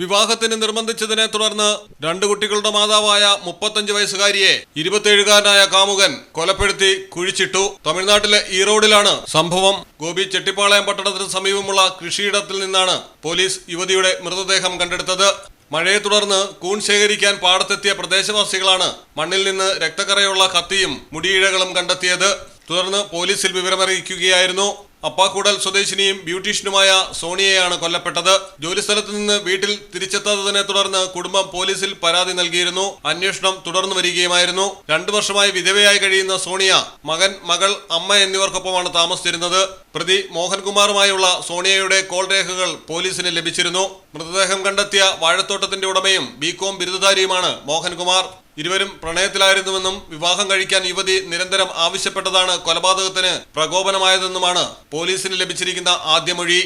വിവാഹത്തിന് നിർബന്ധിച്ചതിനെ തുടർന്ന് രണ്ട് കുട്ടികളുടെ മാതാവായ മുപ്പത്തഞ്ച് വയസ്സുകാരിയെ ഇരുപത്തിയേഴുകാരനായ കാമുകൻ കൊലപ്പെടുത്തി കുഴിച്ചിട്ടു. തമിഴ്നാട്ടിലെ ഈറോഡിലാണ് സംഭവം. ഗോപി ചെട്ടിപ്പാളയം പട്ടണത്തിന് സമീപമുള്ള കൃഷിയിടത്തിൽ നിന്നാണ് പോലീസ് യുവതിയുടെ മൃതദേഹം കണ്ടെടുത്തത്. മഴയെ തുടർന്ന് കൂൺ ശേഖരിക്കാൻ പാടത്തെത്തിയ പ്രദേശവാസികളാണ് മണ്ണിൽ നിന്ന് രക്തക്കറയുള്ള കത്തിയും മുടിയിഴകളും കണ്ടെത്തിയത്. തുടർന്ന് പോലീസിൽ വിവരമറിയിക്കുകയായിരുന്നു. അപ്പാക്കൂടൽ സ്വദേശിനിയും ബ്യൂട്ടീഷ്യനുമായ സോണിയയാണ് കൊല്ലപ്പെട്ടത്. ജോലിസ്ഥലത്ത് നിന്ന് വീട്ടിൽ തിരിച്ചെത്താത്തതിനെ തുടർന്ന് കുടുംബം പോലീസിൽ പരാതി നൽകിയിരുന്നു. അന്വേഷണം തുടർന്നു വരികയുമായിരുന്നു. രണ്ടു വർഷമായി വിധവയായി കഴിയുന്ന സോണിയ മകൻ മകൾ അമ്മ എന്നിവർക്കൊപ്പമാണ് താമസിച്ചിരുന്നത്. പ്രതി മോഹൻകുമാറുമായുള്ള സോണിയയുടെ കോൾ രേഖകൾ പോലീസിന് ലഭിച്ചിരുന്നു. മൃതദേഹം കണ്ടെത്തിയ വാഴത്തോട്ടത്തിന്റെ ഉടമയും ബികോം ബിരുദധാരിയുമാണ് മോഹൻകുമാർ. ഇരുവരും പ്രണയത്തിലായിരുന്നുവെന്നും വിവാഹം കഴിക്കാൻ യുവതി നിരന്തരം ആവശ്യപ്പെട്ടതാണ് കൊലപാതകത്തിന് പ്രകോപനമായതെന്നുമാണ് പോലീസിന് ലഭിച്ചിരിക്കുന്ന ആദ്യ മൊഴി.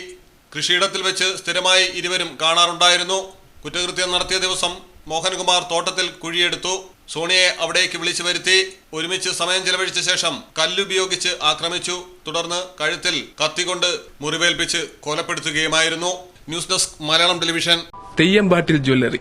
കൃഷിയിടത്തിൽ വെച്ച് സ്ഥിരമായി ഇരുവരും കാണാറുണ്ടായിരുന്നു. കുറ്റകൃത്യം നടത്തിയ ദിവസം മോഹൻകുമാർ തോട്ടത്തിൽ കുഴിയെടുത്തു. സോണിയെ അവിടേക്ക് വിളിച്ചു വരുത്തി. ഒരുമിച്ച് സമയം ചെലവഴിച്ച ശേഷം കല്ലുപയോഗിച്ച് ആക്രമിച്ചു. തുടർന്ന് കഴുത്തിൽ കത്തികൊണ്ട് മുറിവേൽപ്പിച്ച് കൊലപ്പെടുത്തുകയുമായിരുന്നു. News desk Malayalam television. Theyyampattil jewellery.